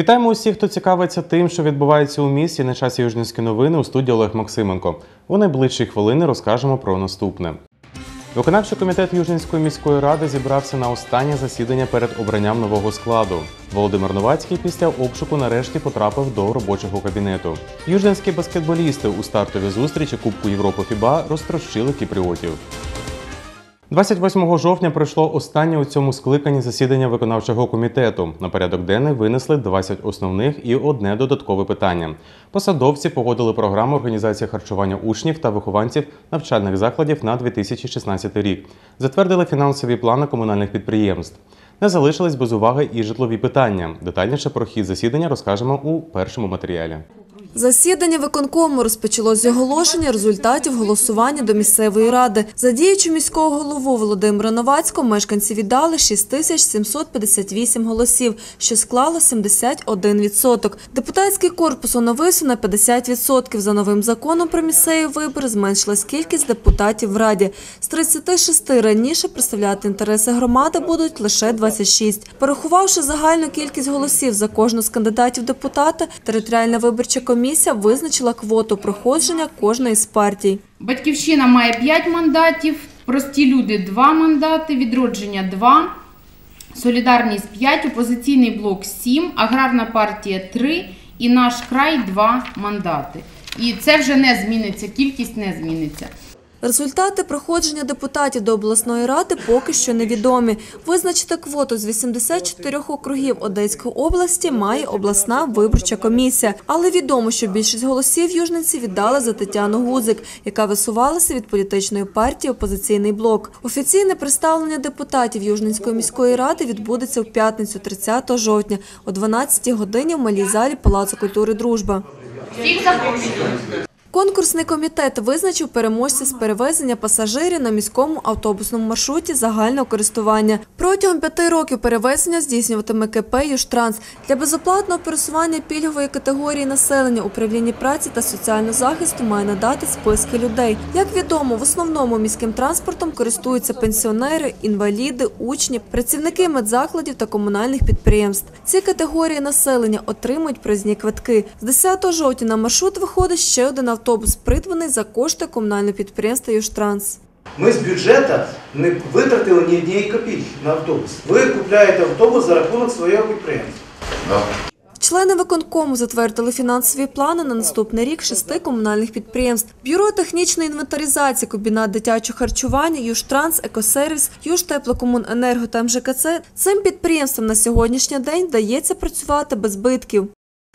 Вітаємо усіх, хто цікавиться тим, що відбувається у місті на часі Южненські новини у студії Олег Максименко. У найближчі хвилини розкажемо про наступне. Виконавчий комітет Южненської міської ради зібрався на останнє засідання перед обранням нового складу. Володимир Новацький після обшуку нарешті потрапив до робочого кабінету. Южненські баскетболісти у стартовій зустрічі Кубку Європи ФІБА розтрощили кіпріотів. 28 жовтня пройшло останнє у цьому скликанні засідання виконавчого комітету. На порядок денний винесли 20 основних і одне додаткове питання. Посадовці погодили програму організації харчування учнів та вихованців навчальних закладів на 2016 рік. Затвердили фінансові плани комунальних підприємств. Не залишились без уваги і житлові питання. Детальніше про хід засідання розкажемо у першому матеріалі. Засідання виконкому розпочалось з оголошення результатів голосування до місцевої ради. За діючу міського голову Володимира Новацького мешканці віддали 6758 голосів, що склало 71%. Депутатський корпус оновився на 50%. За новим законом про місцеві вибори зменшилась кількість депутатів в раді. З 36 раніше представляти інтереси громади будуть лише 26. Порахувавши загальну кількість голосів за кожну з кандидатів депутата, територіальна виборча комісія визначила квоту проходження кожної з партій. Батьківщина має 5 мандатів, прості люди 2 мандати, відродження 2, солідарність 5, опозиційний блок 7, аграрна партія 3 і наш край 2 мандати. І це вже не зміниться, кількість не зміниться. Результати проходження депутатів до обласної ради поки що невідомі. Визначити квоту з 84 округів Одеської області має обласна виборча комісія. Але відомо, що більшість голосів южниці віддали за Тетяну Гузик, яка висувалася від політичної партії «Опозиційний блок». Офіційне представлення депутатів Южненської міської ради відбудеться в п'ятницю 30 жовтня о 12 годині в малій залі Палацу культури «Дружба». Всіх запрошую. Конкурсний комітет визначив переможця з перевезення пасажирів на міському автобусному маршруті загального користування. Протягом п'яти років перевезення здійснюватиме КП «Южтранс». Для безоплатного пересування пільгової категорії населення управління праці та соціального захисту має надати списки людей. Як відомо, в основному міським транспортом користуються пенсіонери, інваліди, учні, працівники медзакладів та комунальних підприємств. Ці категорії населення отримують проїзні квитки. З 10 жовтня на маршрут виходить ще один автобус, придбаний за кошти комунального підприємства «Южтранс». Ми з бюджету не витратили ні однієї копійки на автобус. Ви купляєте автобус за рахунок свого підприємства. Члени виконкому затвердили фінансові плани на наступний рік шести комунальних підприємств: бюро технічної інвентаризації, комбінат дитячого харчування, Южтранс, Екосервіс, Южтеплокомуненерго та МЖКЦ. Цим підприємствам на сьогоднішній день вдається працювати без збитків.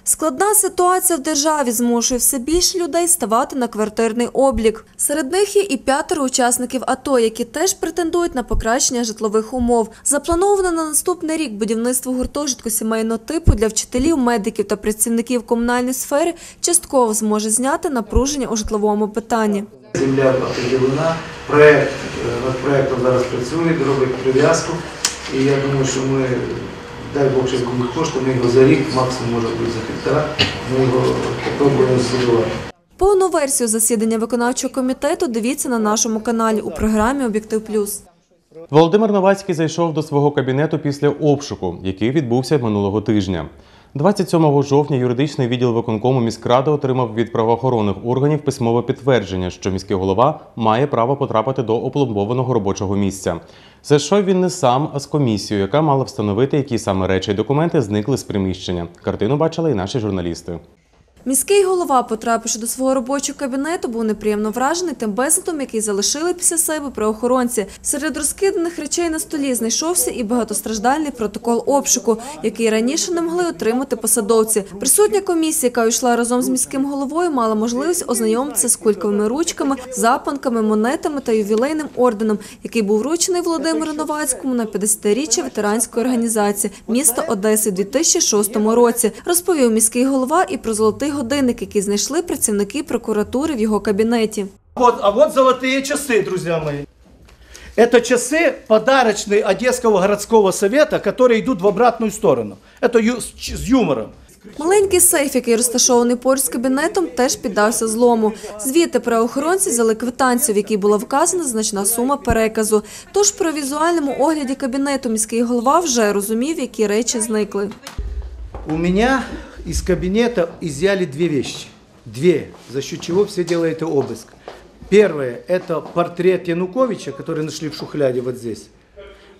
Складна ситуація в державі змушує все більше людей ставати на квартирний облік. Серед них є і п'ятеро учасників АТО, які теж претендують на покращення житлових умов. Заплановане на наступний рік будівництво гуртожитку сімейного типу для вчителів, медиків та працівників комунальної сфери частково зможе зняти напруження у житловому питанні. Земля определена, проект е, над проектом зараз працює, робить прив'язку. І я думаю, що ми, дай Бог, що будуть кошти, ми його за рік, максимум може бути за півтора, ми його попробуємо збудувати. Повну версію засідання виконавчого комітету дивіться на нашому каналі у програмі Об'єктив Плюс. Володимир Новацький зайшов до свого кабінету після обшуку, який відбувся минулого тижня. 27 жовтня юридичний відділ виконкому міськради отримав від правоохоронних органів письмове підтвердження, що міський голова має право потрапити до опломбованого робочого місця. Зайшов він не сам, а з комісією, яка мала встановити, які саме речі і документи зникли з приміщення. Картину бачили і наші журналісти. Міський голова, потрапивши до свого робочого кабінету, був неприємно вражений тим безладом, який залишили після себе правоохоронці. Серед розкиданих речей на столі знайшовся і багатостраждальний протокол обшуку, який раніше не могли отримати посадовці. Присутня комісія, яка йшла разом з міським головою, мала можливість ознайомитися з кульковими ручками, запанками, монетами та ювілейним орденом, який був вручений Володимиру Новацькому на 50-річчя ветеранської організації міста Одеси у 2006 році. Розповів міський голова і про золотий годинник, який знайшли працівники прокуратури в його кабінеті. Вот, а вот золотые часы, друзья мои. Это часы подарочные Одесского городского совета, которые идут в обратную сторону. Это ю- с, ч- с юмором. Маленький сейф, який розташований поруч з кабінетом, теж піддався злому. Звідти правоохоронці взяли квитанцію, в якій була вказана значна сума переказу. Тож при візуальному огляді кабінету міський голова вже розумів, які речі зникли. У меня из кабинета изъяли две вещи. Две, за счет чего все делают обыск. Первое – это портрет Януковича, который нашли в шухляде вот здесь.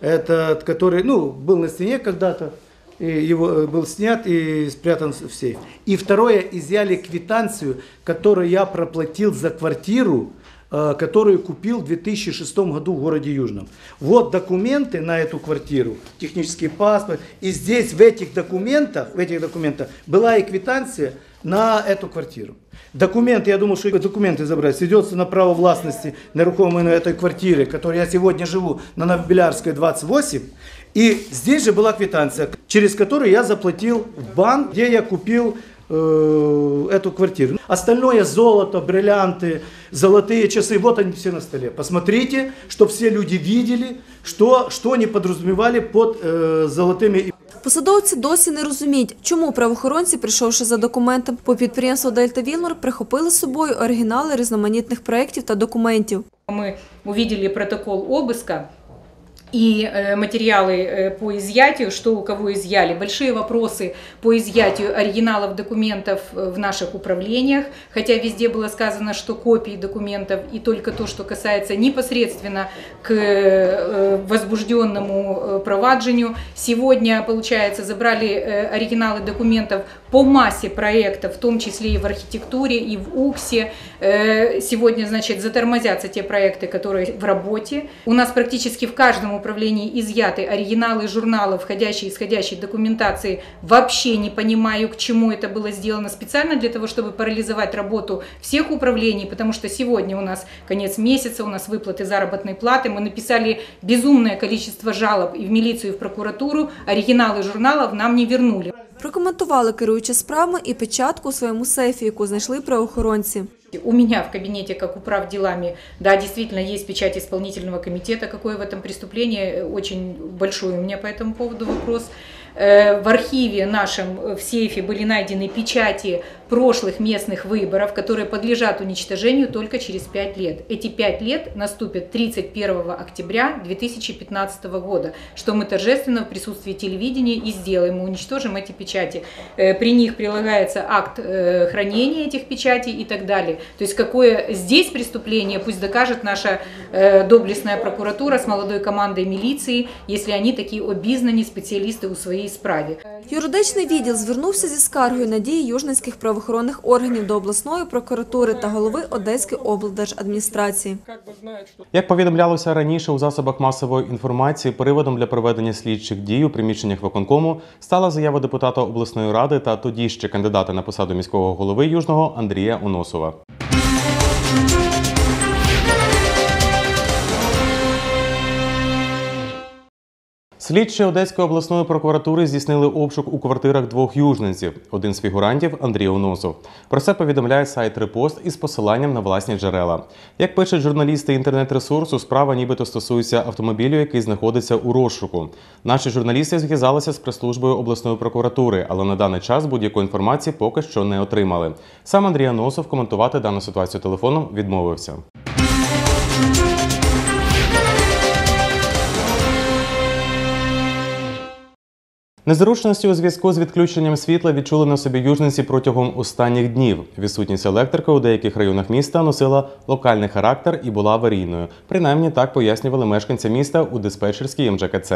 Этот, который, ну, был на стене когда-то, и его э, был снят и спрятан в сейф. И второе, изъяли квитанцию, которую я проплатил за квартиру, которую купил в 2006 году в городе Южном. Вот документы на эту квартиру, технический паспорт. И здесь в этих документах, в этих документах была и квитанция на эту квартиру. Документы, я думал, что документы забрать, свидетельство на право властности нерухомой на этой квартире, в которой я сегодня живу, на Новобелярской 28. И здесь же была квитанция, через которую я заплатил в банк, где я купил э, эту квартиру. Остальное золото, бриллианты, золотые часы, вот они все на столе. Посмотрите, чтобы все люди видели, что, что они подразумевали под э, золотыми Посадовці досі не розуміють, чому правоохоронці, прийшовши за документом по підприємству Дельта Вілмар, прихопили з собою оригінали різноманітних проєктів та документів. Мы увидели протокол обыска и э, материалы э, по изъятию, что у кого изъяли. Большие вопросы по изъятию оригиналов документов э, в наших управлениях, хотя везде было сказано, что копии документов и только то, что касается непосредственно к возбужденному проваджению. Сегодня, получается, забрали оригиналы документов по массе проектов, в том числе и в архитектуре, и в УКСе. Э, Сегодня, значит, затормозятся те проекты, которые в работе. У нас практически в каждом управлении изъяты оригиналы журналов, входящей и исходящей документации. Вообще не понимаю, к чему это было сделано специально для того, чтобы парализовать работу всех управлений, потому что сегодня у нас конец месяца, у нас выплаты заработной платы. Мы написали безумное количество жалоб и в милицию, и в прокуратуру. Оригиналы журналов нам не вернули. Прокоментували керуючі справами і печатку у своєму сейфі, яку знайшли правоохоронці. У меня в кабинете, как управ делами, да, действительно есть печать исполнительного комитета. Какое в этом преступление? Очень большой у меня по этому поводу вопрос. Э, В архиве нашем, э, в сейфе были найдены печати прошлых местных выборов, которые подлежат уничтожению только через 5 лет. Эти 5 лет наступят 31 октября 2015 года, что мы торжественно в присутствии телевидения и сделаем. Мы уничтожим эти печати. Э, При них прилагается акт э, хранения этих печатей и так далее. То есть какое здесь преступление, пусть докажет наша э, доблестная прокуратура с молодой командой милиции, если они такие обізнані спеціалісти у своїй справі. Юридичний відділ звернувся зі скаргою на дії южницьких правоохоронних органів до обласної прокуратури та голови Одеської облдержадміністрації. Як повідомлялося раніше у засобах масової інформації, приводом для проведення слідчих дій у приміщеннях виконкому стала заява депутата обласної ради та тоді ще кандидата на посаду міського голови Южного Андрія Оносова. Слідчі Одеської обласної прокуратури здійснили обшук у квартирах двох южненців. Один з фігурантів Андрій Оносов. Про це повідомляє сайт Репост із посиланням на власні джерела. Як пишуть журналісти інтернет-ресурсу, справа нібито стосується автомобілю, який знаходиться у розшуку. Наші журналісти зв'язалися з прес-службою обласної прокуратури, але на даний час будь-якої інформації поки що не отримали. Сам Андрій Оносов коментувати дану ситуацію телефоном відмовився. Незручності у зв'язку з відключенням світла відчули на собі южниці протягом останніх днів. Відсутність електрики у деяких районах міста носила локальний характер і була аварійною. Принаймні так пояснювали мешканці міста у диспетчерській МЖКЦ.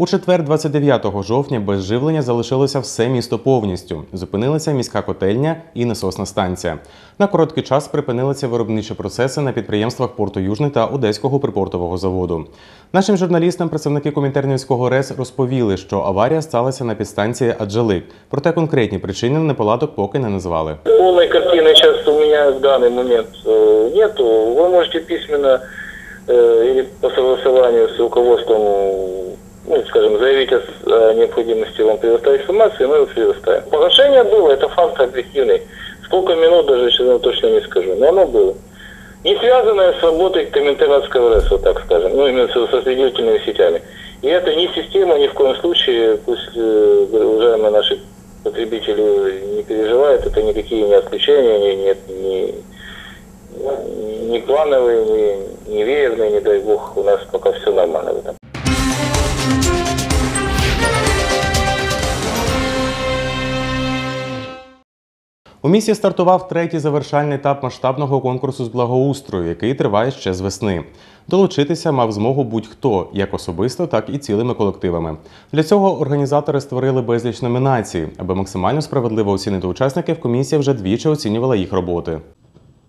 У четвер, 29 жовтня, без живлення залишилося все місто повністю. Зупинилася міська котельня і насосна станція. На короткий час припинилися виробничі процеси на підприємствах порту Южний та Одеського припортового заводу. Нашим журналістам працівники Комінтернівського РЕС розповіли, що аварія сталася на підстанції Аджалик. Проте конкретні причини неполадок поки не назвали. Полной картины сейчас у меня в данный момент э, нету. Вы можете письменно э, или по согласованию с руководством, Ну, скажем, заявить о, необходимости вам предоставить информацию, и мы его предоставим. Погашение было, это факт объективный. Сколько минут даже сейчас точно не скажу, но оно было. Не связанное с работой Коминтернатского РЭС, вот так скажем, ну, именно со соединительными сетями. И это не система, ни в коем случае, пусть э, уважаемые наши потребители не переживают, это никакие не отключения, не, нет, не, не плановые, не, не веерные, не дай бог, у нас пока все нормально в этом. У місті стартував третій завершальний етап масштабного конкурсу з благоустрою, який триває ще з весни. Долучитися мав змогу будь-хто, як особисто, так і цілими колективами. Для цього організатори створили безліч номінацій, аби максимально справедливо оцінити учасників. Комісія вже двічі оцінювала їх роботи.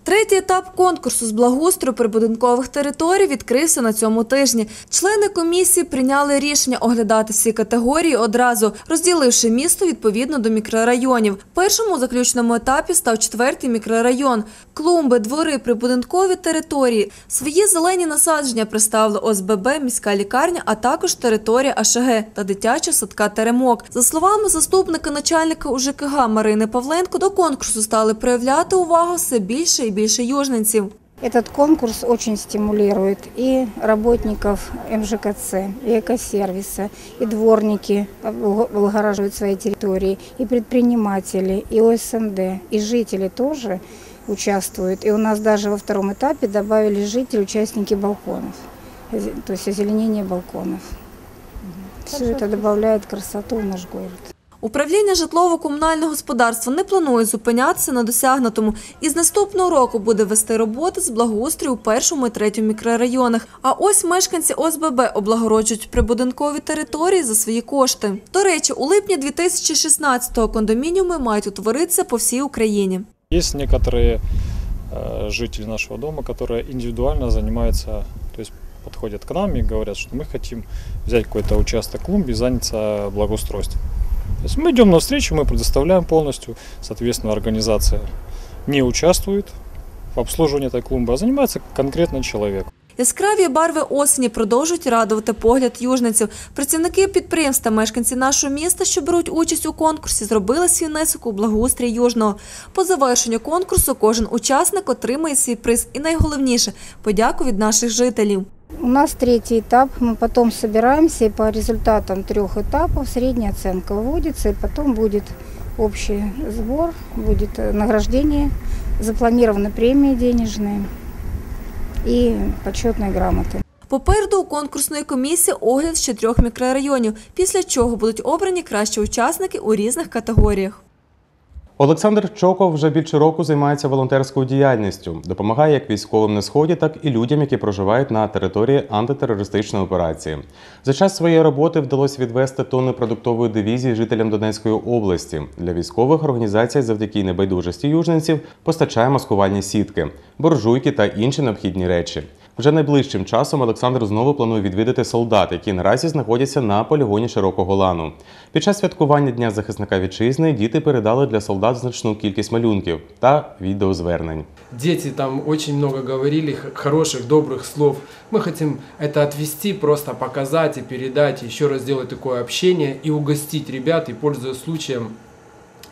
Третій етап конкурсу з благоустрою прибудинкових територій відкрився на цьому тижні. Члени комісії прийняли рішення оглядати всі категорії одразу, розділивши місто відповідно до мікрорайонів. Першому заключному етапі став четвертий мікрорайон. Клумби, двори, прибудинкові території. Свої зелені насадження представили ОСББ, міська лікарня, а також територія АШГ та дитяча садка Теремок. За словами заступника начальника УЖКГ Марини Павленко, до конкурсу стали проявляти увагу все більше і більше южненців. Этот конкурс очень стимулирует и работников МЖКЦ, и экосервиса, и дворники облагораживают свои территории, и предприниматели, и ОСМД, и жители тоже участвуют. И у нас даже во втором этапе добавили жители, участники балконов, то есть озеленение балконов. Все это добавляет красоту в наш город. Управління житлово-комунального господарства не планує зупинятися на досягнутому і з наступного року буде вести роботи з благоустрою у першому і третьому мікрорайонах. А ось мешканці ОСББ облагороджують прибудинкові території за свої кошти. До речі, у липні 2016-го кондомініуми мають утворитися по всій Україні. Есть некоторые э, жители нашего дома, которые индивидуально занимаются, то есть подходят к нам и говорят, что мы хотим взять какой-то участок клумбы и заняться благоустройством. То есть мы идем навстречу, мы предоставляем полностью, соответственно, организация не участвует в обслуживании этой клумбы, а занимается конкретный человек. Яскраві барви осені продовжують радувати погляд южниців. Працівники підприємств та мешканці нашого міста, що беруть участь у конкурсі, зробили свій внесок у благоустрій южного. По завершенню конкурсу кожен учасник отримає свій приз. І найголовніше подяку від наших жителів. У нас третий этап, мы потом собираемся и по результатам трех этапов средняя оценка выводится, и потом будет общий сбор, будет э, награждение, запланированы премии денежные и почетные грамоты. Попереду у конкурсної комісії огляд з чотирьох мікрорайонів, після чого будуть обрані кращі учасники у різних категоріях. Олександр Чоков вже більше року займається волонтерською діяльністю, допомагає як військовим на сході, так і людям, які проживають на території антитерористичної операції. За час своєї роботи вдалося відвести тонни продуктової дивізії жителям Донецької області. Для військових організацій завдяки небайдужості южненців постачає маскувальні сітки, буржуйки та інші необхідні речі. Вже найближчим часом Олександр знову планує відвідати солдат, які наразі знаходяться на полігоні Широкого Лану. Під час святкування Дня захисника вітчизни діти передали для солдат значну кількість малюнків та відеозвернень. Дети там очень много говорили х- хороших, добрых слов. Мы хотим это отвести, просто показать и передать, еще раз сделать такое общение и угостить ребят. И пользуясь случаем,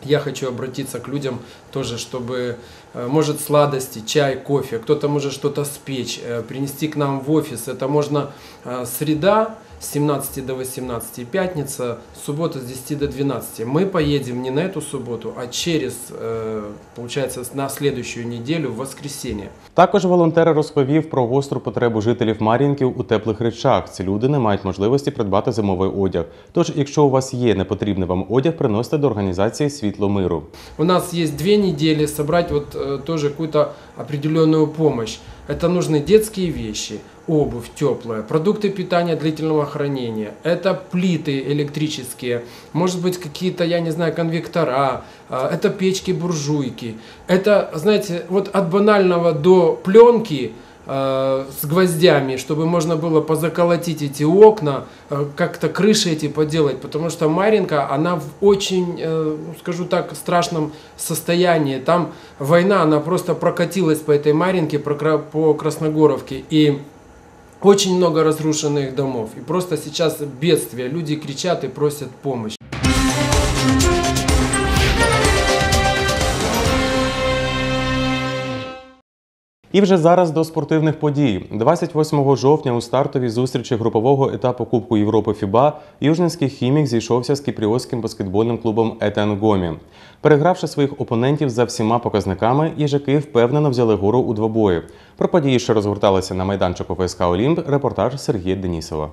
я хочу обратиться к людям тоже, чтобы, э, может, сладости, чай, кофе, кто-то может что-то спечь, э, принести к нам в офис. Это можно э, среда с 17 до 18 и пятница, суббота с 10 до 12. Мы поедем не на эту субботу, а через, э, получается, на следующую неделю в воскресенье. Також волонтер розповів про гостру потребу жителів Мар'їнків у теплих речах. Ці люди не мають можливості придбати зимовий одяг. Тож, якщо у вас є непотрібний вам одяг, приносите до організації Світло миру. У нас есть две недели собрать вот э, тоже какую-то определенную помощь. Это нужны детские вещи, обувь теплая, продукты питания длительного хранения, это плиты электрические, может быть какие-то, я не знаю, конвектора, э, это печки-буржуйки. Это, знаете, вот от банального до пленки э, с гвоздями, чтобы можно было позаколотить эти окна, э, как-то крыши эти поделать, потому что Маринка, она в очень, э, ну, скажу так, страшном состоянии. Там война, она просто прокатилась по этой Маринке, по Красногоровке, и очень много разрушенных домов. И просто сейчас бедствие, люди кричат и просят помощи. І вже зараз до спортивних подій. 28 жовтня у стартовій зустрічі групового етапу Кубку Європи ФІБА Южненський хімік зійшовся з кіпріотським баскетбольним клубом Етен Гомі. Перегравши своїх опонентів за всіма показниками, їжаки впевнено взяли гору у двобої. Про події, що розгорталися на майданчику ФСК Олімп, репортаж Сергія Денісова.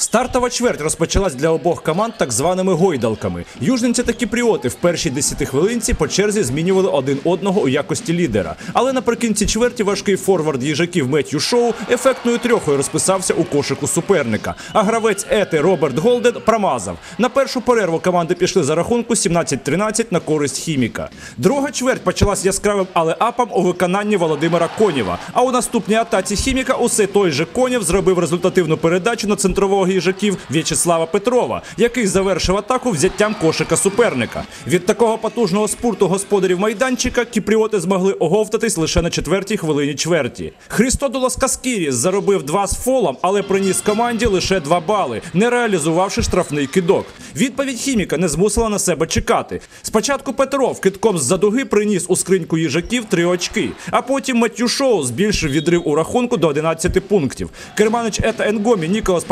Стартова чверть розпочалась для обох команд так званими гойдалками. Южненці та кіпріоти в першій десятихвилинці по черзі змінювали один одного у якості лідера. Але наприкінці чверті важкий форвард їжаків Меттью Шоу ефектною трьохою розписався у кошику суперника. А гравець Ети Роберт Голден промазав. На першу перерву команди пішли за рахунку 17-13 на користь хіміка. Друга чверть почалась яскравим але-апом у виконанні Володимира Конєва. А у наступній атаці хіміка усе той же Конєв зробив результативну передачу на центрового їжаків В'ячеслава Петрова, який завершив атаку взяттям кошика суперника. Від такого потужного спурту господарів майданчика кіпріоти змогли оговтатись лише на четвертій хвилині чверті. Христодолос Каскіріс заробив два з фолом, але приніс команді лише два бали, не реалізувавши штрафний кидок. Відповідь хіміка не змусила на себе чекати. Спочатку Петров китком з-за дуги приніс у скриньку їжаків три очки, а потім Меттю Шоу збільшив відрив у рахунку до 11 пунктів. Керманич Ета Енгомі Ніколас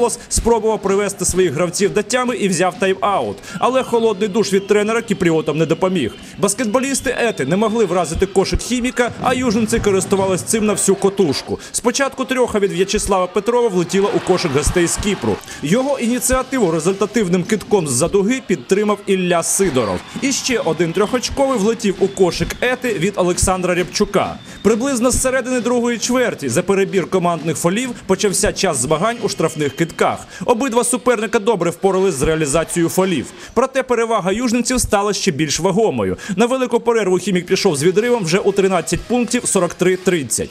Пападополос спробував привести своїх гравців до тями і взяв тайм-аут. Але холодний душ від тренера кіпріотам не допоміг. Баскетболісти Ети не могли вразити кошик хіміка, а южниці користувались цим на всю котушку. Спочатку трьоха від В'ячеслава Петрова влетіла у кошик гостей з Кіпру. Його ініціативу результативним китком з-за дуги підтримав Ілля Сидоров. І ще один трьохочковий влетів у кошик Ети від Олександра Рябчука. Приблизно з середини другої чверті за перебір командних фолів почався час змагань у штрафних китках. Обидва суперника добре впорались з реалізацією фолів. Проте перевага южненців стала ще більш вагомою. На велику перерву хімік пішов з відривом вже у 13 пунктів 43-30.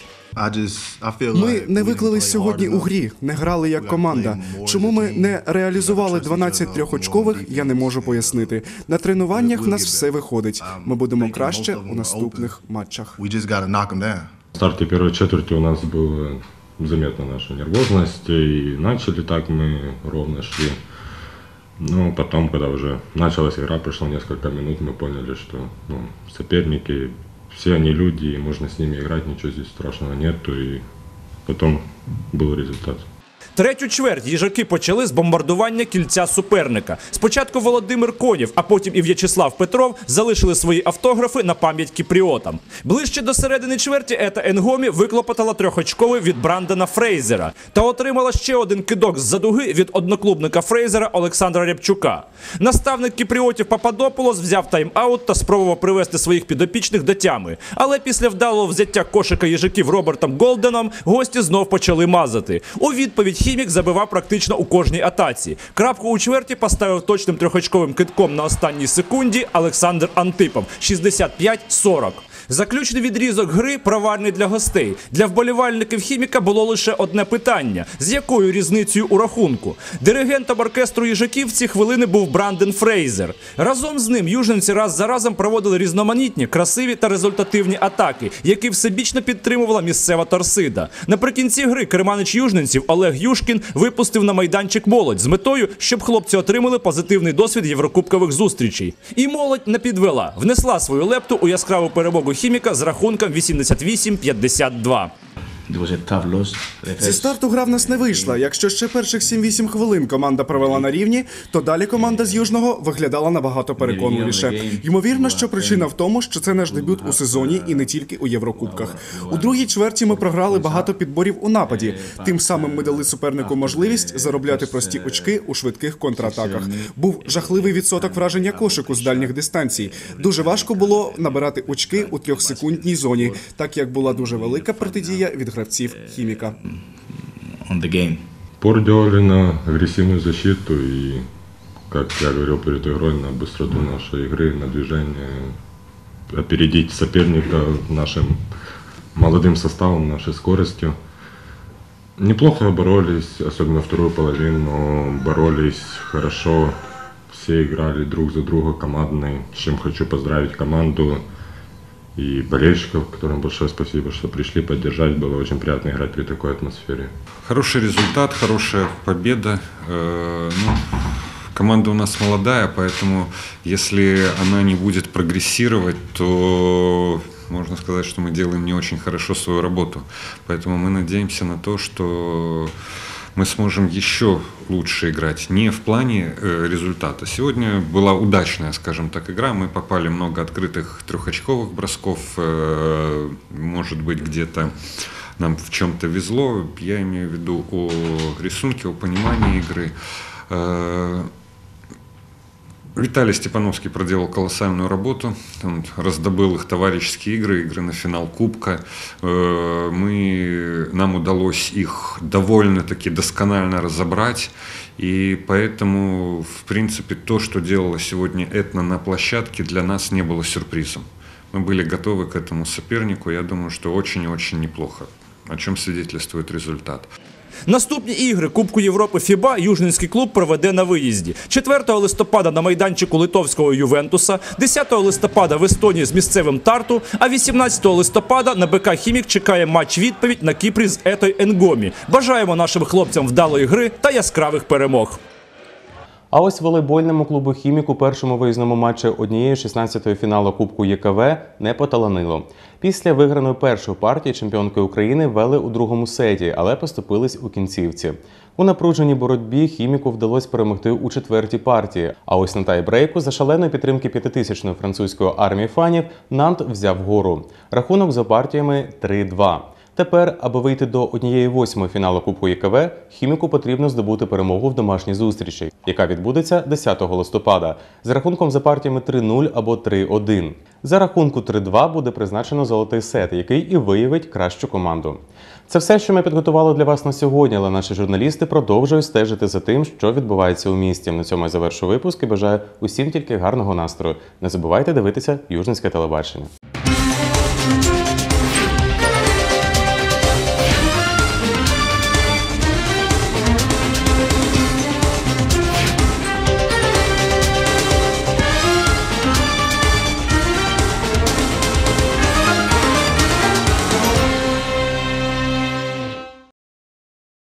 Ми не виклались сьогодні у грі, не грали як команда. Чому ми не реалізували 12 трьохочкових, я не можу пояснити. На тренуваннях в нас все виходить. Ми будемо краще у наступних матчах. В старте первой четверти у нас была заметна наша нервозность, и начали так мы ровно шли. Ну, потом, когда уже началась игра, прошло несколько минут, мы поняли, что ну, соперники, все они люди, и можно с ними играть, ничего здесь страшного нету, и потом был результат. Третю чверть їжаки почали з бомбардування кільця суперника. Спочатку Володимир Конєв, а потім і В'ячеслав Петров залишили свої автографи на пам'ять кіпріотам. Ближче до середини чверті Ета Енгомі виклопотала трьохочковий від Брандена Фрейзера та отримала ще один кидок з-за дуги від одноклубника Фрейзера Олександра Рябчука. Наставник кіпріотів Пападополос взяв тайм-аут та спробував привести своїх підопічних до тями. Але після вдалого взяття кошика їжаків Робертом Голденом гості знов почали мазати. У відповідь хімік забивав практично у кожній атаці. Крапку у чверті поставив точним трьохочковим китком на останній секунді Олександр Антипов 65-40. Заключний відрізок гри провальний для гостей. Для вболівальників хіміка було лише одне питання: з якою різницею у рахунку? Диригентом оркестру їжаків ці хвилини був Бранден Фрейзер. Разом з ним южненці раз за разом проводили різноманітні, красиві та результативні атаки, які всебічно підтримувала місцева торсида. Наприкінці гри керманич южненців Олег Юшкін випустив на майданчик молодь з метою, щоб хлопці отримали позитивний досвід єврокубкових зустрічей. І молодь не підвела, внесла свою лепту у яскраву перемогу хіміка з рахунком 88-52. Зі старту гра в нас не вийшла. Якщо ще перших 7-8 хвилин команда провела на рівні, то далі команда з Южного виглядала набагато переконливіше. Ймовірно, що причина в тому, що це наш дебют у сезоні і не тільки у Єврокубках. У другій чверті ми програли багато підборів у нападі. Тим самим ми дали супернику можливість заробляти прості очки у швидких контратаках. Був жахливий відсоток враження кошику з дальніх дистанцій. Дуже важко було набирати очки у трьохсекундній зоні, так як була дуже велика протидія від гравців хіміка. Пор делали на агрессивную защиту и, как я говорил перед игрой, на быстроту нашей игры, на движение, опередить соперника нашим молодым составом, нашей скоростью. Неплохо боролись, особенно вторую половину, боролись хорошо, все играли друг за друга, командные, с чем хочу поздравить команду и болельщиков, которым большое спасибо, что пришли поддержать, было очень приятно играть при такой атмосфере. Хороший результат, хорошая победа. Э, ну, команда у нас молодая, поэтому если она не будет прогрессировать, то можно сказать, что мы делаем не очень хорошо свою работу. Поэтому мы надеемся на то, что мы сможем еще лучше играть. Не в плане э, результата. Сегодня была удачная, скажем так, игра. Мы попали много открытых трехочковых бросков. Э, может быть, где-то нам в чем-то везло. Я имею в виду о рисунке, о понимании игры. Э, Виталий Степановский проделал колоссальную работу. Он раздобыл их товарищеские игры, игры на финал Кубка. Э, Мы, нам удалось их довольно-таки досконально разобрать. И поэтому, в принципе, то, что делала сегодня Этна на площадке, для нас не было сюрпризом. Мы были готовы к этому сопернику. Я думаю, что очень и очень неплохо, о чем свидетельствует результат. Наступні ігри Кубку Європи ФІБА Южненський клуб проведе на виїзді 4 листопада на майданчику литовського Ювентуса, 10 листопада в Естонії з місцевим Тарту, а 18 листопада на БК Хімік чекає матч відповідь на Кіпрі з Етой Енгомі. Бажаємо нашим хлопцям вдалої гри та яскравих перемог. А ось волейбольному клубу Хімік у першому виїзному матчі однієї 16-ї фіналу Кубку ЄКВ не поталанило. Після виграної першої партії чемпіонки України вели у другому сеті, але поступились у кінцівці. У напруженій боротьбі хіміку вдалося перемогти у четвертій партії. А ось на тайбрейку за шаленої підтримки п'ятитисячної французької армії фанів Нант взяв гору. Рахунок за партіями 3-2. Тепер, аби вийти до однієї восьмої фіналу Кубку ЄКВ, хіміку потрібно здобути перемогу в домашній зустрічі, яка відбудеться 10 листопада, з рахунком за партіями 3-0 або 3-1. За рахунку 3-2 буде призначено золотий сет, який і виявить кращу команду. Це все, що ми підготували для вас на сьогодні, але наші журналісти продовжують стежити за тим, що відбувається у місті. На цьому я завершу випуск і бажаю усім тільки гарного настрою. Не забувайте дивитися Южницьке телебачення.